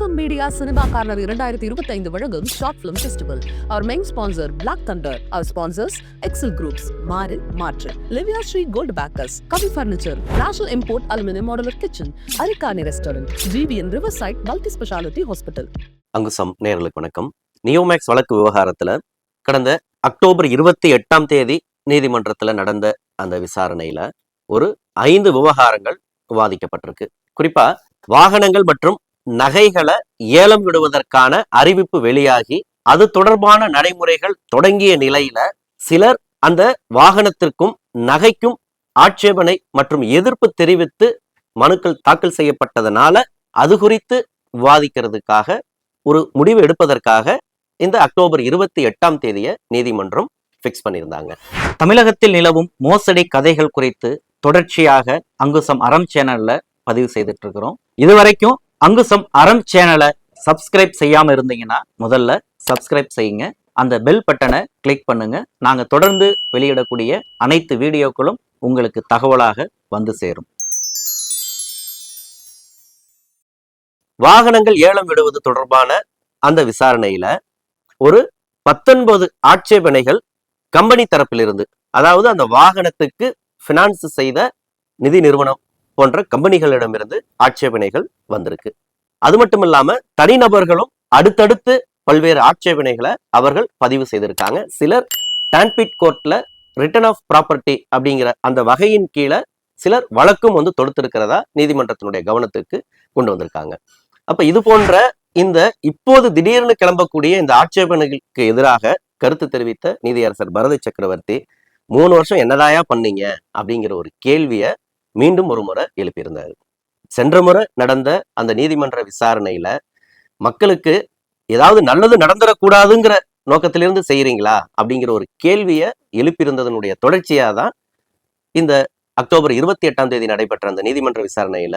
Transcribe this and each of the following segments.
Azam media cinema corner இரண்டாயிரத்தி இருபத்தி ஐந்து வழங்கும் ஷார்ட் பிலிம் ஃபெஸ்டிவல் அவர் மெயின் ஸ்பான்சர் பிளாக் தண்டர் அவர் ஸ்பான்சர்ஸ் எக்ஸல் குரூப்ஸ் மாறு மாற்று. Livia Shri gold packers Kavi furniture national import aluminium modular kitchen அரிகானி restaurant GVN river side multi speciality hospital அங்குசம் நேர்களுக்கு வணக்கம். நியோமேக்ஸ் வழக்கு விவகாரத்தில் கடந்த அக்டோபர் இருபத்தி எட்டாம் தேதி நீதிமன்றத்தில் நடந்த அந்த விசாரணையில் ஒரு ஐந்து விவகாரங்கள் விவாதிக்கப்பட்டிருக்கு. குறிப்பா வாகனங்கள் மற்றும் நகைகளை ஏலம் விடுவதற்கான அறிவிப்பு வெளியாகி அது தொடர்பான நடைமுறைகள் தொடங்கிய நிலையில சிலர் அந்த வாகனத்திற்கும் நகைக்கும் ஆட்சேபனை மற்றும் எதிர்ப்பு தெரிவித்து மனுக்கள் தாக்கல் செய்யப்பட்டதனால அது குறித்து விவாதிக்கிறதுக்காக ஒரு முடிவு எடுப்பதற்காக இந்த அக்டோபர் இருபத்தி எட்டாம் தேதியை நீதிமன்றம் ஃபிக்ஸ் பண்ணியிருந்தாங்க. தமிழகத்தில் நிலவும் மோசடி கதைகள் குறித்து தொடர்ச்சியாக அங்குசம் அறம் சேனல்ல பதிவு செய்துட்டு இருக்கிறோம். இதுவரைக்கும் அங்குசம் அறம் சேனலை சப்ஸ்கிரைப் செய்யாம இருந்தீங்கன்னா முதல்ல சப்ஸ்கிரைப் செய்யுங்க. அந்த பெல் பட்டனை கிளிக் பண்ணுங்க. நாங்க தொடர்ந்து வெளியிடக்கூடிய அனைத்து வீடியோக்களும் உங்களுக்கு தகவலாக வந்து சேரும். வாகனங்கள் ஏலம் விடுவது தொடர்பான அந்த விசாரணையில ஒரு பத்தொன்பது ஆட்சேபனைகள் கம்பெனி தரப்பிலிருந்து அதாவது அந்த வாகனத்துக்கு பினான்ஸ் செய்த நிதி நிறுவனம் போன்ற கம்பெனிகளிடமிருந்து ஆட்சேபனைகள் வந்திருக்கு. அது மட்டும் இல்லாம தனிநபர்களும் அடுத்தடுத்து பல்வேறு ஆட்சேபனைகளை அவர்கள் பதிவு செய்திருக்காங்க. சிலர் டான்பிட் கோர்ட்ல ரிட்டர்ன் ஆஃப் ப்ராப்பர்ட்டி அப்படிங்கிற அந்த வகையின் கீழே சிலர் வழக்கும் வந்து தொடுத்திருக்கிறதா நீதிமன்றத்தினுடைய கவனத்துக்கு கொண்டு வந்திருக்காங்க. அப்ப இது போன்ற இந்த இப்போது திடீர்னு கிளம்பக்கூடிய இந்த ஆட்சேபனைகளுக்கு எதிராக கருத்து தெரிவித்த நீதியரசர் பரத சக்கரவர்த்தி மூணு வருஷம் என்னதாயா பண்ணீங்க? அப்படிங்கிற ஒரு கேள்வியை மீண்டும் ஒரு முறை எழுப்பியிருந்தாரு. சென்ற முறை நடந்த அந்த நீதிமன்ற விசாரணையில மக்களுக்கு ஏதாவது நல்லது நடந்துடக்கூடாதுங்கிற நோக்கத்திலிருந்து செய்யறீங்களா அப்படிங்கிற ஒரு கேள்வியை எழுப்பியிருந்ததனுடைய தொடர்ச்சியாக தான் இந்த அக்டோபர் இருபத்தி எட்டாம் தேதி நடைபெற்ற அந்த நீதிமன்ற விசாரணையில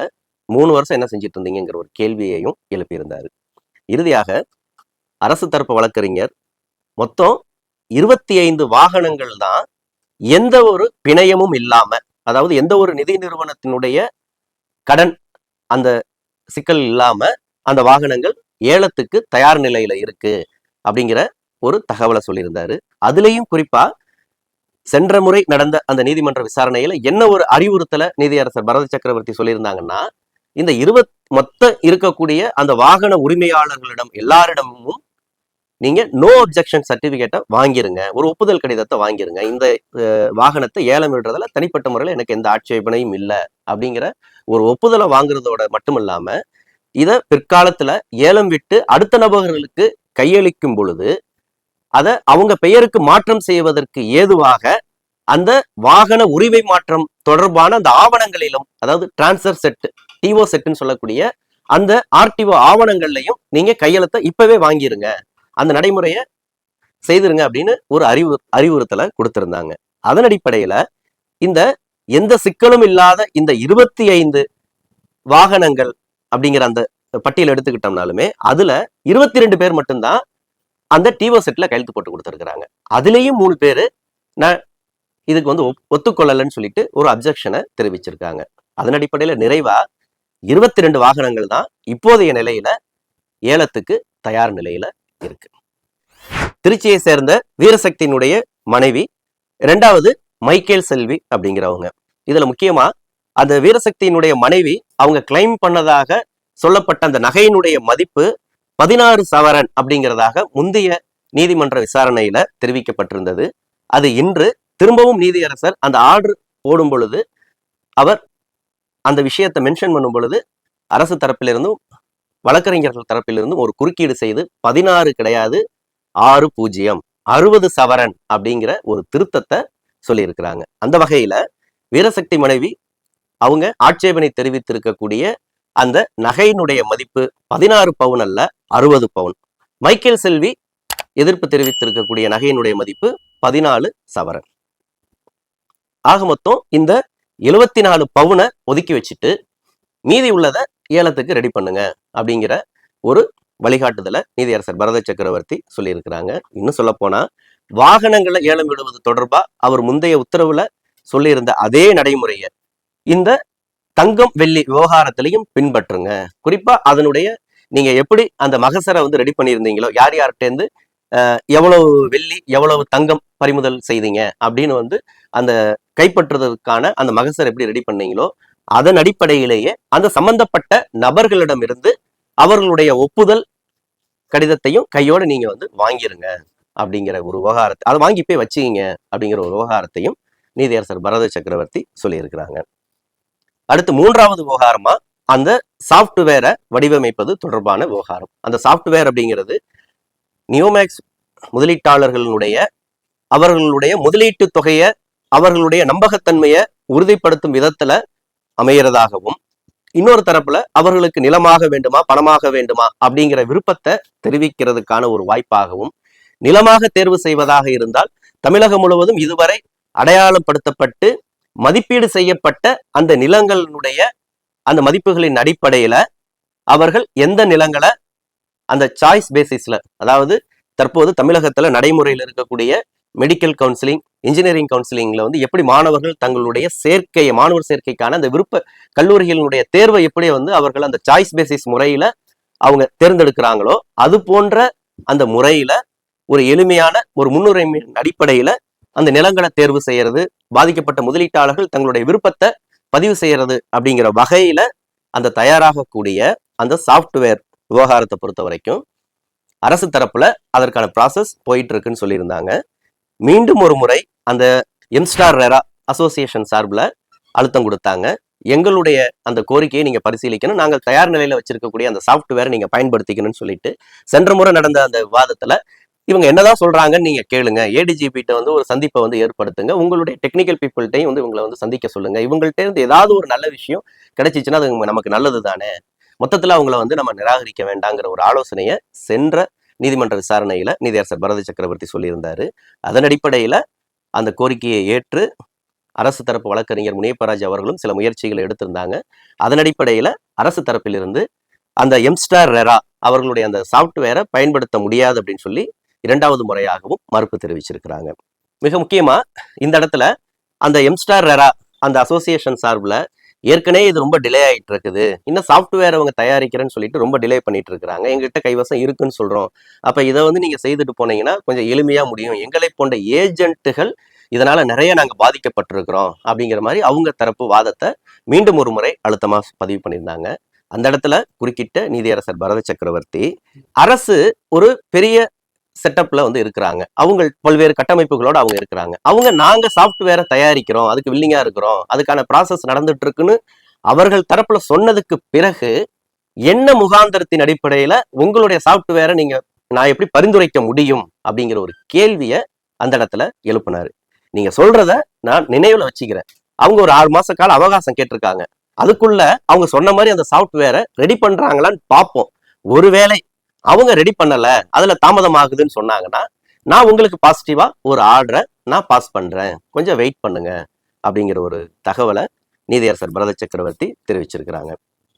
மூணு வருஷம் என்ன செஞ்சுட்டு இருந்தீங்கிற ஒரு கேள்வியையும் எழுப்பியிருந்தாரு. இறுதியாக அரசு தரப்பு வழக்கறிஞர் மொத்தம் இருபத்தி ஐந்து வாகனங்கள் தான் எந்த ஒரு பிணையமும் இல்லாம அதாவது எந்த ஒரு நிதி நிறுவனத்தினுடைய கடன் அந்த சிக்கல் இல்லாம அந்த வாகனங்கள் ஏலத்துக்கு தயார் நிலையில இருக்கு அப்படிங்கிற ஒரு தகவலை சொல்லியிருந்தாரு. அதுலயும் குறிப்பா சென்ற முறை நடந்த அந்த நீதிமன்ற விசாரணையில என்ன ஒரு அறிவுறுத்தலை நீதியரசர் பரத சக்கரவர்த்தி சொல்லியிருந்தாங்கன்னா இந்த இருபத் மொத்த இருக்கக்கூடிய அந்த வாகன உரிமையாளர்களிடம் எல்லாரிடமும் நீங்கள் நோ அப்ஜெக்ஷன் சர்டிஃபிகேட்டை வாங்கிருங்க. ஒரு ஒப்புதல் கடிதத்தை வாங்கிருங்க. இந்த வாகனத்தை ஏலம் விடுறதுல தனிப்பட்ட முறையில் எனக்கு எந்த ஆட்சேபனையும் இல்லை அப்படிங்கிற ஒரு ஒப்புதலை வாங்குறதோட மட்டும் இல்லாமல் இதை பிற்காலத்தில் ஏலம் விட்டு அடுத்த நபர்களுக்கு கையளிக்கும் பொழுது அதை அவங்க பெயருக்கு மாற்றம் செய்வதற்கு ஏதுவாக அந்த வாகன உரிமை மாற்றம் தொடர்பான அந்த ஆவணங்களிலும் அதாவது டிரான்ஸ்ஃபர் செட் டிஓ செட்டுன்னு சொல்லக்கூடிய அந்த ஆர்டிஓ ஆவணங்கள்லையும் நீங்க கையெழுத்தை இப்பவே வாங்கிருங்க. அந்த நடைமுறையை செய்திருங்க அப்படின்னு ஒரு அறிவு அறிவுறுத்தலை கொடுத்திருந்தாங்க. அதன் அடிப்படையில இந்த எந்த சிக்கலும் இல்லாத இந்த இருபத்தி ஐந்து வாகனங்கள் அப்படிங்கிற அந்த பட்டியல் எடுத்துக்கிட்டோம்னாலுமே அதுல இருபத்தி ரெண்டு பேர் மட்டும்தான் அந்த டிஓ செட்ல கையெழுத்து போட்டு கொடுத்துருக்குறாங்க. அதுலேயும் மூணு பேர் நான் இதுக்கு வந்து ஒத்துக்கொள்ளலன்னு சொல்லிட்டு ஒரு அப்ஜெக்ஷனை தெரிவிச்சிருக்காங்க. அதன் அடிப்படையில் நிறைவா இருபத்தி ரெண்டு வாகனங்கள் தான் இப்போதைய நிலையில ஏலத்துக்கு தயார் நிலையில இருக்கு. திருச்சியை சேர்ந்த வீரசக்தியினுடைய மனைவி ரெண்டாவது மைக்கேல் செல்வி அப்படிங்கிறவங்க. இதுல முக்கியமா அந்த வீரசக்தியினுடைய மனைவி அவங்க கிளைம் பண்ணதாக சொல்லப்பட்ட அந்த நகையினுடைய மதிப்பு பதினாறு சவரன் அப்படிங்கிறதாக முந்தைய நீதிமன்ற விசாரணையில தெரிவிக்கப்பட்டிருந்தது. அது இன்று திரும்பவும் நீதியரசர் அந்த ஆர்டர் போடும் பொழுது அவர் அந்த விஷயத்தை மென்ஷன் பண்ணும் பொழுது அரசு தரப்பிலிருந்தும் வழக்கறிஞர்கள் தரப்பிலிருந்து ஒரு குறுக்கீடு செய்து பதினாறு கிடையாது ஆறு பூஜ்ஜியம் அறுபது சவரன் அப்படிங்கிற ஒரு திருத்தத்தை சொல்லியிருக்கிறாங்க. அந்த வகையில வீரசக்தி மனைவி அவங்க ஆட்சேபனை தெரிவித்திருக்கக்கூடிய அந்த நகையினுடைய மதிப்பு பதினாறு பவுன் அல்ல அறுபது பவுன். மைக்கேல் செல்வி எதிர்ப்பு தெரிவித்திருக்கக்கூடிய நகையினுடைய மதிப்பு பதினாலு சவரன். ஆக மொத்தம் இந்த எழுவத்தி நாலு பவுனை ஒதுக்கி வச்சுட்டு மீதி உள்ளதை ஏலத்துக்கு ரெடி பண்ணுங்க அப்படிங்கிற ஒரு வழிகாட்டுதலை நீதியரசர் பரத சக்கரவர்த்தி சொல்லியிருக்கிறாங்க. இன்னும் சொல்ல போனா வாகனங்களை ஏலம் விடுவது தொடர்பா அவர் முந்தைய உத்தரவுல சொல்லியிருந்த அதே நடைமுறையை இந்த தங்கம் வெள்ளி விவகாரத்திலையும் பின்பற்றுங்க. குறிப்பா அதனுடைய நீங்க எப்படி அந்த மகசரை வந்து ரெடி பண்ணியிருந்தீங்களோ யார் யார்கிட்டேருந்து அஹ், எவ்வளவு வெள்ளி எவ்வளவு தங்கம் பறிமுதல் செய்தீங்க அப்படின்னு வந்து அந்த கைப்பற்றுவதற்கான அந்த மகசர் எப்படி ரெடி பண்ணீங்களோ அதன் அடிப்படையிலேயே அந்த சம்பந்தப்பட்ட நபர்களிடமிருந்து அவர்களுடைய ஒப்புதல் கடிதத்தையும் கையோட நீங்க வந்து வாங்கிருங்க அப்படிங்கிற ஒரு விவகாரத்தை அதை வாங்கி போய் வச்சுக்கிங்க அப்படிங்கிற ஒரு விவகாரத்தையும் நீதியரசர் பரத சக்கரவர்த்தி சொல்லியிருக்கிறாங்க. அடுத்து மூன்றாவது விவகாரமா அந்த சாஃப்ட்வேரை வடிவமைப்பது தொடர்பான விவகாரம் அந்த சாஃப்ட்வேர் அப்படிங்கிறது நியோமேக்ஸ் முதலீட்டாளர்களுடைய அவர்களுடைய முதலீட்டு தொகையை அவர்களுடைய நம்பகத்தன்மையை உறுதிப்படுத்தும் விதத்துல அமைகிறதாகவும் இன்னொரு தரப்புல அவர்களுக்கு நிலமாக வேண்டுமா பணமாக வேண்டுமா அப்படிங்கிற விருப்பத்தை தெரிவிக்கிறதுக்கான ஒரு வாய்ப்பாகவும் நிலமாக தேர்வு செய்வதாக இருந்தால் தமிழகம் முழுவதும் இதுவரை அடையாளப்படுத்தப்பட்டு மதிப்பீடு செய்யப்பட்ட அந்த நிலங்களினுடைய அந்த மதிப்புகளின் அடிப்படையில அவர்கள் எந்த நிலங்களை அந்த சாய்ஸ் பேசிஸ்ல அதாவது தற்போது தமிழகத்துல நடைமுறையில் இருக்கக்கூடிய மெடிக்கல் கவுன்சிலிங் இன்ஜினியரிங் கவுன்சிலிங்கில் வந்து எப்படி மாணவர்கள் தங்களுடைய சேர்க்கையை மாணவர் சேர்க்கைக்கான அந்த விருப்ப கல்லூரிகளினுடைய தேர்வை எப்படி வந்து அவர்கள் அந்த சாய்ஸ் பேசிஸ் முறையில் அவங்க தேர்ந்தெடுக்கிறாங்களோ அது போன்ற அந்த முறையில் ஒரு எளிமையான ஒரு முன்னுரிமை அடிப்படையில் அந்த நிலங்களை தேர்வு செய்யறது பாதிக்கப்பட்ட முதலீட்டாளர்கள் தங்களுடைய விருப்பத்தை பதிவு செய்யறது அப்படிங்கிற வகையில அந்த தயாராகக்கூடிய அந்த சாஃப்ட்வேர் விவகாரத்தை பொறுத்த வரைக்கும் அரசு தரப்புல அதற்கான ப்ராசஸ் போயிட்டு இருக்குன்னு சொல்லியிருந்தாங்க. மீண்டும் ஒரு முறை அந்த எம்ஸ்டார் ரெரா அசோசியேஷன் சார்பில் அழுத்தம் கொடுத்தாங்க. எங்களுடைய அந்த கோரிக்கையை நீங்கள் பரிசீலிக்கணும். நாங்கள் தயார் நிலையில வச்சிருக்கக்கூடிய அந்த சாஃப்ட்வேரை நீங்கள் பயன்படுத்திக்கணும்னு சொல்லிட்டு சென்ற முறை நடந்த அந்த விவாதத்துல இவங்க என்னதான் சொல்றாங்கன்னு நீங்க கேளுங்க. ஏடிஜிபிட்ட வந்து ஒரு சந்திப்பை வந்து ஏற்படுத்துங்க. உங்களுடைய டெக்னிக்கல் பீப்புள்கிட்டையும் வந்து இவங்களை வந்து சந்திக்க சொல்லுங்க. இவங்கள்ட்ட இருந்து ஏதாவது ஒரு நல்ல விஷயம் கிடைச்சிச்சுன்னா அது நமக்கு நல்லது தானே மொத்தத்தில் அவங்கள வந்து நம்ம நிராகரிக்க வேண்டாங்கிற ஒரு ஆலோசனையை சென்ற நீதிமன்ற விசாரணையில் நீதியரசர் பரத சக்கரவர்த்தி சொல்லியிருந்தார். அதன் அடிப்படையில் அந்த கோரிக்கையை ஏற்று அரசு தரப்பு வழக்கறிஞர் முனியப்பராஜ் அவர்களும் சில முயற்சிகளை எடுத்திருந்தாங்க. அதன் அடிப்படையில் அரசு தரப்பிலிருந்து அந்த எம்ஸ்டார் ரெரா அவர்களுடைய அந்த சாஃப்ட்வேரை பயன்படுத்த முடியாது அப்படின்னு சொல்லி இரண்டாவது முறையாகவும் மறுப்பு தெரிவிச்சிருக்கிறாங்க. மிக முக்கியமா இந்த இடத்துல அந்த எம்ஸ்டார் ரெரா அந்த அசோசியேஷன் சார்பில் ஏற்கனவே இது ரொம்ப டிலே ஆகிட்டு இருக்குது இன்னும் சாஃப்ட்வேர் அவங்க தயாரிக்கிறேன்னு சொல்லிட்டு ரொம்ப டிலே பண்ணிட்டு இருக்கிறாங்க எங்ககிட்ட கைவசம் இருக்குன்னு சொல்றோம். அப்ப இதை வந்து நீங்க செய்துட்டு போனீங்கன்னா கொஞ்சம் எளிமையா முடியும். எங்களை போன்ற ஏஜென்ட்டுகள் இதனால நிறைய நாங்கள் பாதிக்கப்பட்டிருக்கிறோம் அப்படிங்கிற மாதிரி அவங்க தரப்பு வாதத்தை மீண்டும் ஒரு முறை அழுத்தமா பதிவு பண்ணியிருந்தாங்க. அந்த இடத்துல குறுக்கிட்ட நீதியரசர் பரத சக்கரவர்த்தி அரசு ஒரு பெரிய செட்டப்ல வந்து இருக்கிறாங்க. அவங்க பல்வேறு கட்டமைப்புகளோட அவங்க இருக்கிறாங்க. அவங்க நாங்க சாஃப்ட்வேரை தயாரிக்கிறோம் அதுக்கு வில்லிங்கா இருக்கிறோம் அதுக்கான ப்ராசஸ் நடந்துட்டு இருக்குன்னு அவர்கள் தரப்புல சொன்னதுக்கு பிறகு என்ன முகாந்தரத்தின் அடிப்படையில உங்களுடைய சாஃப்ட்வேரை நீங்க நான் எப்படி பரிந்துரைக்க முடியும் அப்படிங்கிற ஒரு கேள்வியை அந்த இடத்துல எழுப்புனாரு. நீங்க சொல்றத நான் நினைவுல வச்சுக்கிறேன். அவங்க ஒரு ஆறு மாச கால அவகாசம் கேட்டிருக்காங்க. அதுக்குள்ள அவங்க சொன்ன மாதிரி அந்த சாஃப்ட்வேரை ரெடி பண்றாங்களான்னு பார்ப்போம். ஒருவேளை அவங்க ரெடி பண்ணல அதுல தாமதம் ஆகுதுன்னு சொன்னாங்கன்னா நான் உங்களுக்கு பாசிட்டிவா ஒரு ஆர்டரை நான் பாஸ் பண்றேன். கொஞ்சம் வெயிட் பண்ணுங்க அப்படிங்கிற ஒரு தகவலை நீதியரசர் பரத சக்கரவர்த்தி தெரிவிச்சிருக்கிறாங்க.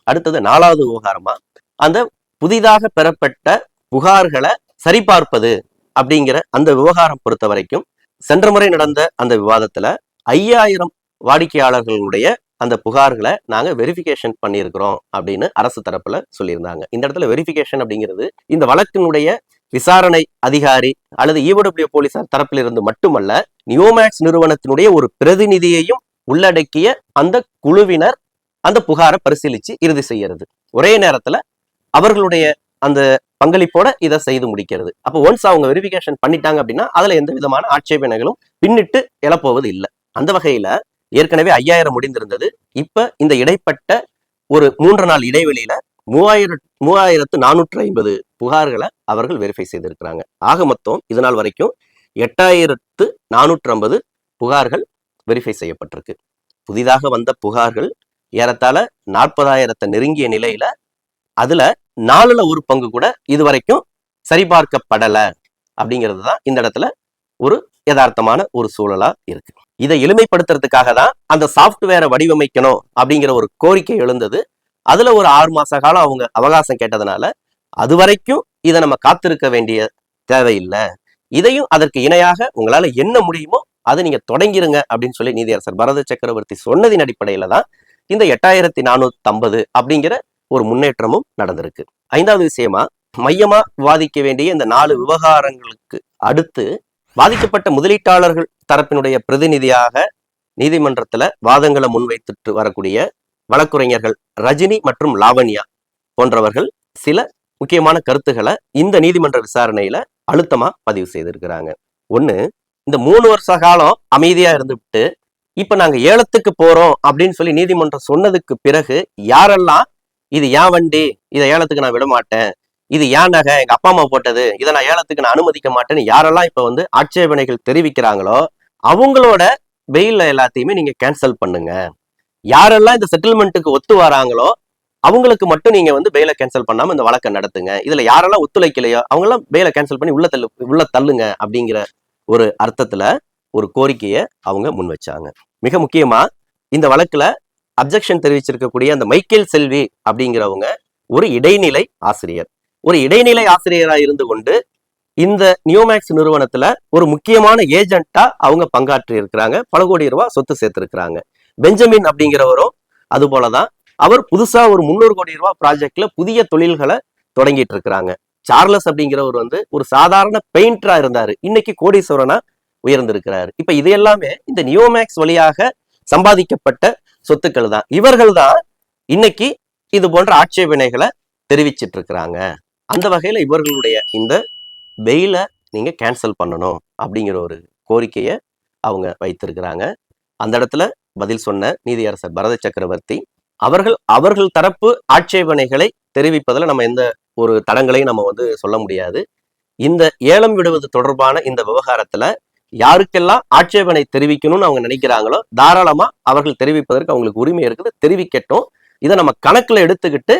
அடுத்தது நாலாவது விவகாரமா அந்த புதிதாக பெறப்பட்ட புகார்களை சரிபார்ப்பது அப்படிங்கிற அந்த விவகாரம் பொறுத்த வரைக்கும் சென்ற முறை நடந்த அந்த விவாதத்துல ஐயாயிரம் வாடிக்கையாளர்களுடைய அந்த புகார்களை நாங்க வெரிஃபிகேஷன் பண்ணியிருக்கிறோம் அப்படின்னு அரசு தரப்புல சொல்லியிருந்தாங்க. இந்த இடத்துல வெரிஃபிகேஷன் அப்படிங்கிறது இந்த வழக்கினுடைய விசாரணை அதிகாரி அல்லது ஈவடபிள்யூ போலீசார் தரப்பிலிருந்து மட்டுமல்ல நியோமேக்ஸ் நிறுவனத்தினுடைய ஒரு பிரதிநிதியையும் உள்ளடக்கிய அந்த குழுவினர் அந்த புகாரை பரிசீலிச்சு இறுதி செய்யறது. ஒரே நேரத்துல அவர்களுடைய அந்த பங்களிப்போட இதை செய்து முடிக்கிறது. அப்போ ஒன்ஸ் அவங்க வெரிஃபிகேஷன் பண்ணிட்டாங்க அப்படின்னா அதுல எந்த விதமான ஆட்சேபனைகளும் பின்னிட்டு எழப்போவது இல்லை. அந்த வகையில ஏற்கனவே ஐயாயிரம் முடிந்திருந்தது. இப்ப இந்த இடைப்பட்ட ஒரு மூன்று நாள் இடைவெளியில மூவாயிரம் மூவாயிரத்து நானூற்று ஐம்பது புகார்களை அவர்கள் வெரிஃபை செய்திருக்கிறாங்க. ஆக மொத்தம் இது நாள் வரைக்கும் எட்டாயிரத்து நானூற்று ஐம்பது புகார்கள் வெரிஃபை செய்யப்பட்டிருக்கு. புதிதாக வந்த புகார்கள் ஏறத்தாழ நாற்பதாயிரத்தை நெருங்கிய நிலையில அதுல நாலுல ஒரு பங்கு கூட இதுவரைக்கும் சரிபார்க்கப்படல. அப்படிங்கிறது தான் இந்த இடத்துல ஒரு யதார்த்தமான ஒரு சூழலா இருக்கு. இதை எளிமைப்படுத்துறதுக்காக தான் அந்த சாஃப்ட்வேரை வடிவமைக்கணும் அப்படிங்கிற ஒரு கோரிக்கை எழுந்தது. அதுல ஒரு ஆறு மாச காலம் அவங்க அவகாசம் கேட்டதுனால அது வரைக்கும் இதை நம்ம காத்திருக்க வேண்டிய தேவையில்லை. இதையும் அதற்கு இணையாக உங்களால என்ன முடியுமோ அதை நீங்க தொடங்கிருங்க அப்படின்னு சொல்லி நீதியரசர் பரத சக்கரவர்த்தி சொன்னதின் அடிப்படையில தான் இந்த எட்டாயிரத்தி நானூத்தி ஐம்பது அப்படிங்கிற ஒரு முன்னேற்றமும் நடந்திருக்கு. ஐந்தாவது விஷயமா மையமா விவாதிக்க வேண்டிய இந்த நாலு விவகாரங்களுக்கு அடுத்து பாதிக்கப்பட்ட முதலீட்டாளர்கள் தரப்பினுடைய பிரதிநிதியாக நீதிமன்றத்துல வாதங்களை முன்வைத்துட்டு வரக்கூடிய வழக்குரைஞர்கள் ரஜினி மற்றும் லாவண்யா போன்றவர்கள் சில முக்கியமான கருத்துக்களை இந்த நீதிமன்ற விசாரணையில அழுத்தமா பதிவு செய்திருக்கிறாங்க. ஒண்ணு இந்த மூணு வருஷ காலம் அமைதியா இருந்துவிட்டு இப்ப நாங்க ஏலத்துக்கு போறோம் அப்படின்னு சொல்லி நீதிமன்றம் சொன்னதுக்கு பிறகு யாரெல்லாம் இது ஏன் வண்டி இதை ஏலத்துக்கு நான் விட மாட்டேன் இது ஏன் நகை? எங்க அப்பா அம்மா போட்டது. இதை நான் ஏலத்துக்கு நான் அனுமதிக்க மாட்டேன்னு யாரெல்லாம் இப்ப வந்து ஆட்சேபனைகள் தெரிவிக்கிறாங்களோ அவங்களோட வெயில எல்லாத்தையுமே நீங்க கேன்சல் பண்ணுங்க. யாரெல்லாம் இந்த செட்டில்மெண்ட்டுக்கு ஒத்து வராங்களோ அவங்களுக்கு மட்டும் நீங்க வந்து பெயில கேன்சல் பண்ணாம இந்த வழக்கை நடத்துங்க. இதுல யாரெல்லாம் ஒத்துழைக்கலையோ அவங்கெல்லாம் பெயில கேன்சல் பண்ணி உள்ள தள்ளு உள்ள தள்ளுங்க அப்படிங்கிற ஒரு அர்த்தத்துல ஒரு கோரிக்கையை அவங்க முன் வச்சாங்க. மிக முக்கியமா இந்த வழக்குல அப்ஜெக்ஷன் தெரிவிச்சிருக்கக்கூடிய அந்த மைக்கேல் செல்வி அப்படிங்கிறவங்க ஒரு இடைநிலை ஆசிரியர். ஒரு இடைநிலை ஆசிரியரா இருந்து கொண்டு இந்த நியோமேக்ஸ் நிறுவனத்துல ஒரு முக்கியமான ஏஜென்ட்டா அவங்க பங்காற்றி இருக்கிறாங்க பல கோடி ரூபாய் சொத்து சேர்த்திருக்கிறாங்க. பெஞ்சமின் அப்படிங்கிறவரும் அது போலதான். அவர் புதுசா ஒரு முந்நூறு கோடி ரூபாய் ப்ராஜெக்ட்ல புதிய தொழில்களை தொடங்கிட்டு இருக்கிறாங்க சார்லஸ் அப்படிங்கிறவர் வந்து ஒரு சாதாரண பெயிண்டரா இருந்தாரு. இன்னைக்கு கோடீஸ்வரனா உயர்ந்திருக்கிறாரு. இப்ப இது எல்லாமே இந்த நியோமேக்ஸ் வழியாக சம்பாதிக்கப்பட்ட சொத்துக்கள் தான். இவர்கள் தான் இன்னைக்கு இது போன்ற ஆட்சேபனைகளை தெரிவிச்சிட்டு இருக்கிறாங்க அந்த வகையில் இவர்களுடைய இந்த பெயிலை நீங்கள் கேன்சல் பண்ணணும் அப்படிங்கிற ஒரு கோரிக்கையை அவங்க வைத்திருக்கிறாங்க. அந்த இடத்துல பதில் சொன்ன நீதியரசர் பரத சக்கரவர்த்தி அவர்கள் அவர்கள் தரப்பு ஆட்சேபனைகளை தெரிவிப்பதில் நம்ம எந்த ஒரு தடங்களையும் நம்ம வந்து சொல்ல முடியாது. இந்த ஏலம் விடுவது தொடர்பான இந்த விவகாரத்துல யாருக்கெல்லாம் ஆட்சேபனை தெரிவிக்கணும்னு அவங்க நினைக்கிறாங்களோ தாராளமா அவர்கள் தெரிவிப்பதற்கு அவங்களுக்கு உரிமை இருக்குது தெரிவிக்கட்டும். இதை நம்ம கணக்குல எடுத்துக்கிட்டு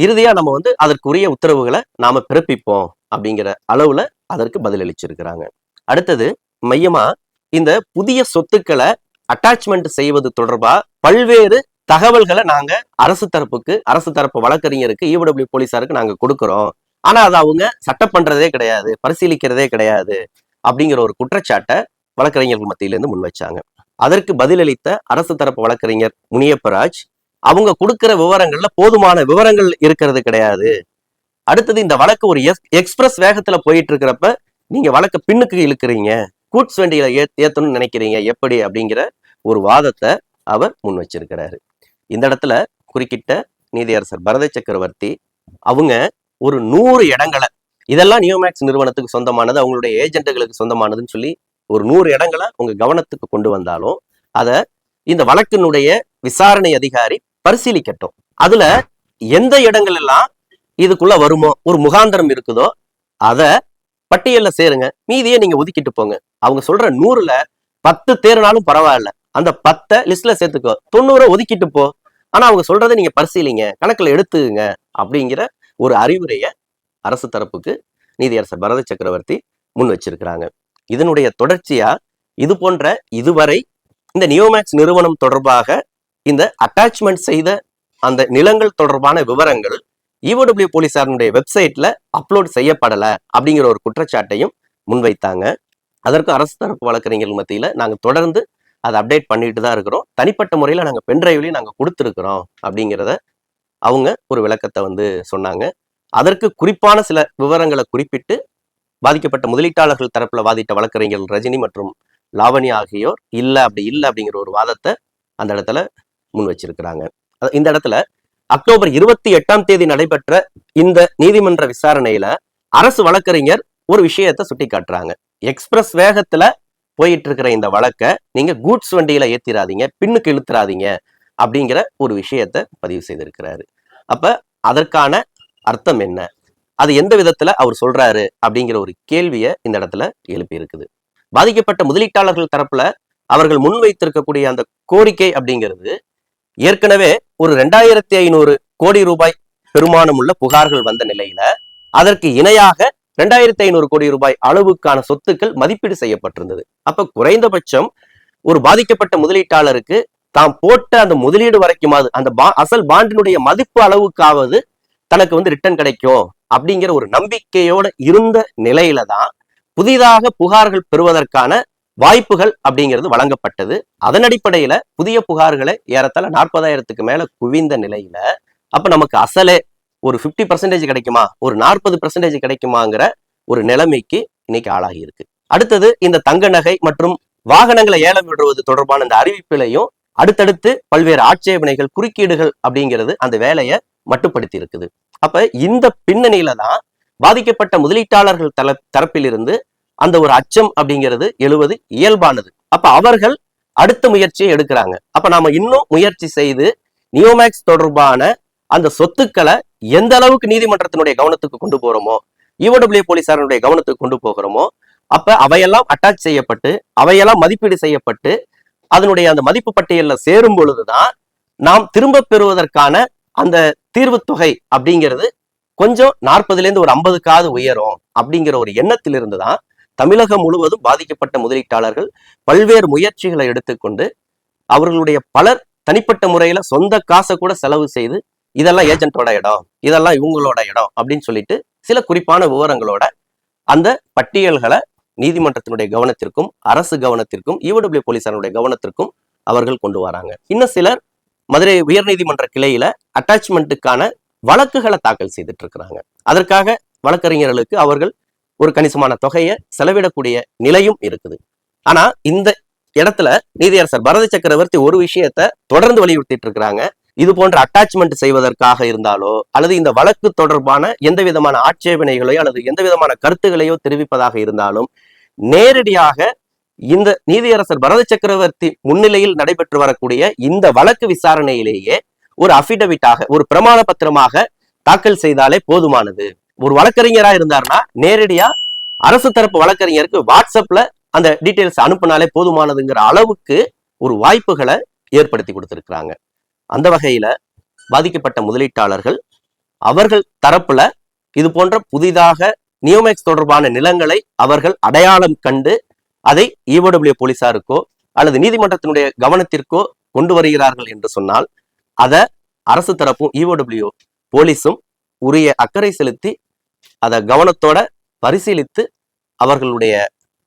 இறுதியா நம்ம வந்து அதற்குரிய உத்தரவுகளை நாம பிறப்பிப்போம் அப்படிங்கிற அளவுல அதற்கு பதிலளிச்சிருக்கிறாங்க. அடுத்தது மையமா இந்த புதிய சொத்துக்களை அட்டாச்மெண்ட் செய்வது தொடர்பா பல்வேறு தகவல்களை நாங்க அரசு தரப்புக்கு அரசு தரப்பு வழக்கறிஞருக்கு இடபிள்யூ போலீஸாருக்கு நாங்க கொடுக்குறோம். ஆனா அதை அவங்க சட்டம் பண்றதே கிடையாது பரிசீலிக்கிறதே கிடையாது அப்படிங்கிற ஒரு குற்றச்சாட்டை வழக்கறிஞர்கள் மத்தியில இருந்து முன் வச்சாங்க அதற்கு பதிலளித்த அரசு தரப்பு வழக்கறிஞர் முனியப்பராஜ் அவங்க கொடுக்கிற விவரங்கள்ல போதுமான விவரங்கள் இருக்கிறது கிடையாது. அடுத்தது இந்த வழக்கு ஒரு எக்ஸ்பிரஸ் வேகத்துல போயிட்டு இருக்கிறப்ப நீங்க வழக்க பின்னுக்கு இழுக்கிறீங்க. கூட்ஸ் வண்டியில ஏ ஏத்தணும்னு நினைக்கிறீங்க. எப்படி? அப்படிங்கிற ஒரு வாதத்தை அவர் முன் வச்சிருக்கிறாரு. இந்த இடத்துல குறுக்கிட்ட நீதியரசர் பரத சக்கரவர்த்தி அவங்க ஒரு நூறு இடங்களை இதெல்லாம் நியோமேக்ஸ் நிறுவனத்துக்கு சொந்தமானது அவங்களுடைய ஏஜென்ட்டுகளுக்கு சொந்தமானதுன்னு சொல்லி ஒரு நூறு இடங்களை உங்க கவனத்துக்கு கொண்டு வந்தாலும் அத இந்த வழக்கினுடைய விசாரணை அதிகாரி பரிசீலிக்கட்டும். அதுல எந்த இடங்கள் எல்லாம் இதுக்குள்ள வருமோ ஒரு முகாந்திரம் இருக்குதோ அத பட்டியல்ல சேருங்க. மீதியே நீங்க ஒதுக்கிட்டு போங்க. அவங்க சொல்ற நூறுல பத்து தேர்னாலும் பரவாயில்ல. அந்த பத்தை லிஸ்ட்ல சேர்த்துக்கோ. தொண்ணூறை ஒதுக்கிட்டு போ. ஆனா அவங்க சொல்றதை நீங்க பரிசீலிங்க. கணக்குல எடுத்துங்க அப்படிங்கிற ஒரு அறிவுரைய அரசு தரப்புக்கு நீதியரசர் பரத சக்கரவர்த்தி முன் வச்சிருக்கிறாங்க. இதனுடைய தொடர்ச்சியா இது போன்ற இதுவரை இந்த நியோமேக்ஸ் நிறுவனம் தொடர்பாக இந்த அட்டாச்மெண்ட் செய்த அந்த நிலங்கள் தொடர்பான விவரங்கள் இஓடபிள்யூ போலீசாரனுடைய வெப்சைட்ல அப்லோட் செய்யப்படல அப்படிங்கிற ஒரு குற்றச்சாட்டையும் முன்வைத்தாங்க. அதற்கு அரசு தரப்பு வழக்கறிஞர்கள் மத்தியில நாங்க தொடர்ந்து அதை அப்டேட் பண்ணிட்டு தான் இருக்கிறோம். தனிப்பட்ட முறையில நாங்க பென்ட்ரைவ்லையும் நாங்கள் கொடுத்துருக்கிறோம் அப்படிங்கிறத அவங்க ஒரு விளக்கத்தை வந்து சொன்னாங்க. அதற்கு குறிப்பான சில விவரங்களை குறிப்பிட்டு பாதிக்கப்பட்ட முதலீட்டாளர்கள் தரப்புல வாதிட்ட வழக்கறிஞர்கள் ரஜினி மற்றும் லாவணி ஆகியோர் இல்ல அப்படி இல்லை அப்படிங்கிற ஒரு வாதத்தை அந்த இடத்துல முன் வச்சிருக்கிறாங்க. இந்த இடத்துல அக்டோபர் இருபத்தி எட்டாம் தேதி நடைபெற்ற இந்த நீதிமன்ற விசாரணையில அரசு வழக்கறிஞர் ஒரு விஷயத்தை சுட்டி காட்டுறாங்க எக்ஸ்பிரஸ் வேகத்துல போயிட்டு இருக்கிற இந்த வழக்க நீங்க கூட்ஸ் வண்டியில ஏத்திராதீங்க பின்னுக்கு இழுத்துறாதீங்க அப்படிங்கிற ஒரு விஷயத்தை பதிவு செய்திருக்கிறாரு. அப்ப அதற்கான அர்த்தம் என்ன? அது எந்த விதத்துல அவர் சொல்றாரு அப்படிங்கிற ஒரு கேள்வியை இந்த இடத்துல எழுப்பி இருக்குது பாதிக்கப்பட்ட முதலீட்டாளர்கள் தரப்புல அவர்கள் முன்வைத்திருக்கக்கூடிய அந்த கோரிக்கை அப்படிங்கிறது ஏற்கனவே ஒரு ரெண்டாயிரத்தி ஐநூறு கோடி ரூபாய் பெருமானம் உள்ள புகார்கள் வந்த நிலையில அதற்கு இணையாக ரெண்டாயிரத்தி ஐநூறு கோடி ரூபாய் அளவுக்கான சொத்துக்கள் மதிப்பீடு செய்யப்பட்டிருந்தது. அப்ப குறைந்தபட்சம் ஒரு பாதிக்கப்பட்ட முதலீட்டாளருக்கு தாம் போட்ட அந்த முதலீடு வரைக்குமாவது அந்த பா- அசல் பாண்டினுடைய மதிப்பு அளவுக்காவது தனக்கு வந்து ரிட்டர்ன் கிடைக்கும் அப்படிங்கிற ஒரு நம்பிக்கையோட இருந்த நிலையில தான் புதிதாக புகார்கள் பெறுவதற்கான வாய்ப்புகள் அப்படிங்கிறது வழங்கப்பட்டது. அதன் அடிப்படையில புதிய புகார்களை ஏறத்தாழ நாற்பதாயிரத்துக்கு மேல குவிந்த நிலையில அப்ப நமக்கு அசலே ஒரு 50% பர்சன்டேஜ் கிடைக்குமா? ஒரு நாற்பது பர்சன்டேஜ் கிடைக்குமாங்கிற ஒரு நிலைமைக்கு இன்னைக்கு ஆளாகி இருக்கு. அடுத்தது இந்த தங்க நகை மற்றும் வாகனங்களை ஏலம் விடுவது தொடர்பான இந்த அறிவிப்பிலையும் அடுத்தடுத்து பல்வேறு ஆட்சேபனைகள் குறுக்கீடுகள் அப்படிங்கிறது அந்த வேலையை மட்டுப்படுத்தி இருக்குது. அப்ப இந்த பின்னணியில தான் பாதிக்கப்பட்ட முதலீட்டாளர்கள் தல தரப்பிலிருந்து அந்த ஒரு அச்சம் அப்படிங்கிறது எழுவது இயல்பானது. அப்ப அவர்கள் அடுத்த முயற்சியை எடுக்கிறாங்க. அப்ப நாம இன்னும் முயற்சி செய்து நியோமேக்ஸ் தொடர்பான அந்த சொத்துக்களை எந்த அளவுக்கு நீதிமன்றத்தினுடைய கவனத்துக்கு கொண்டு போறோமோ ஈஓடபிள்யூ போலீசாரனுடைய கவனத்துக்கு கொண்டு போகிறோமோ அப்ப அவையெல்லாம் அட்டாச் செய்யப்பட்டு அவையெல்லாம் மதிப்பீடு செய்யப்பட்டு அதனுடைய அந்த மதிப்பு பட்டியல்ல சேரும் பொழுதுதான் நாம் திரும்ப பெறுவதற்கான அந்த தீர்வு தொகை அப்படிங்கிறது கொஞ்சம் நாற்பதுல இருந்து ஒரு ஐம்பதுக்காவது உயரும் அப்படிங்கிற ஒரு எண்ணத்திலிருந்து தான் தமிழகம் முழுவதும் பாதிக்கப்பட்ட முதலீட்டாளர்கள் பல்வேறு முயற்சிகளை எடுத்துக்கொண்டு அவர்களுடைய பலர் தனிப்பட்ட முறையில சொந்த காசை கூட செலவு செய்து இதெல்லாம் ஏஜென்ட்டோட இடம் இதெல்லாம் இவங்களோட இடம் அப்படின்னு சொல்லிட்டு சில குறிப்பான விவரங்களோட அந்த பட்டியல்களை நீதிமன்றத்தினுடைய கவனத்திற்கும் அரசு கவனத்திற்கும் ஈவடபிள்யூ போலீசாருடைய கவனத்திற்கும் அவர்கள் கொண்டு வராங்க. இன்னும் சிலர் மதுரை உயர்நீதிமன்ற கிளையில அட்டாச்மெண்ட்டுக்கான வழக்குகளை தாக்கல் செய்துட்டு இருக்கிறாங்க. அதற்காக வழக்கறிஞர்களுக்கு அவர்கள் ஒரு கணிசமான தொகையை செலவிடக்கூடிய நிலையும் இருக்குது. ஆனா இந்த இடத்துல நீதியரசர் பரத சக்கரவர்த்தி ஒரு விஷயத்தை தொடர்ந்து வலியுறுத்திட்டு இருக்கிறாங்க. இது போன்ற அட்டாச்மெண்ட் செய்வதற்காக இருந்தாலோ அல்லது இந்த வழக்கு தொடர்பான எந்த விதமான ஆட்சேபனைகளையோ அல்லது எந்த விதமான கருத்துகளையோ தெரிவிப்பதாக இருந்தாலும் நேரடியாக இந்த நீதியரசர் பரத சக்கரவர்த்தி முன்னிலையில் நடைபெற்று வரக்கூடிய இந்த வழக்கு விசாரணையிலேயே ஒரு அபிடவிட்டாக ஒரு பிரமாண பத்திரமாக தாக்கல் செய்தாலே போதுமானது. ஒரு வழக்கறிஞரா இருந்தார்னா நேரடியா அரசு தரப்பு வழக்கறிஞருக்கு வாட்ஸ்அப்ல அந்த டீட்டெயில்ஸ் அனுப்புனாலே போதுமானதுங்கிற அளவுக்கு ஒரு வாய்ப்புகளை ஏற்படுத்தி கொடுத்துருக்குறாங்க. அந்த வகையில பாதிக்கப்பட்ட முதலீட்டாளர்கள் அவர்கள் தரப்புல இது போன்ற புதிதாக நியோமேக்ஸ் தொடர்பான நிலங்களை அவர்கள் அடையாளம் கண்டு அதை இடபிள்யூ போலீசாருக்கோ அல்லது நீதிமன்றத்தினுடைய கவனத்திற்கோ கொண்டு வருகிறார்கள் என்று சொன்னால் அதை அரசு தரப்பும் ஈஓடபிள்யூ போலீஸும் உரிய அக்கறை செலுத்தி அதை கவனத்தோட பரிசீலித்து அவர்களுடைய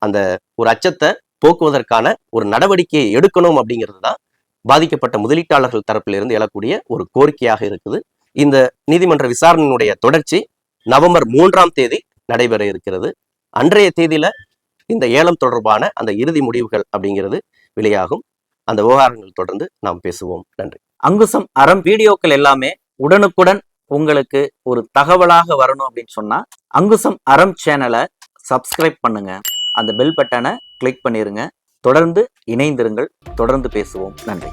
அந்த ஒரு அச்சத்தை போக்குவதற்கான ஒரு நடவடிக்கையை எடுக்கணும் அப்படிங்கிறது தான் பாதிக்கப்பட்ட முதலீட்டாளர்கள் தரப்பிலிருந்து எழக்கூடிய ஒரு கோரிக்கையாக இருக்குது. இந்த நீதிமன்ற விசாரணையினுடைய தொடர்ச்சி நவம்பர் மூன்றாம் தேதி நடைபெற இருக்கிறது. அன்றைய தேதியில இந்த ஏலம் தொடர்பான அந்த இறுதி முடிவுகள் அப்படிங்கிறது வெளியாகும். அந்த விவகாரங்கள் தொடர்ந்து நாம் பேசுவோம். நன்றி. அங்குசம் அறம் வீடியோக்கள் எல்லாமே உடனுக்குடன் உங்களுக்கு ஒரு தகவலாக வரணும் அப்படின்னு சொன்னா அங்குசம் அறம் சேனலை சப்ஸ்கிரைப் பண்ணுங்க. அந்த பெல் பட்டனை கிளிக் பண்ணிருங்க. தொடர்ந்து இணைந்திருங்கள். தொடர்ந்து பேசுவோம். நன்றி.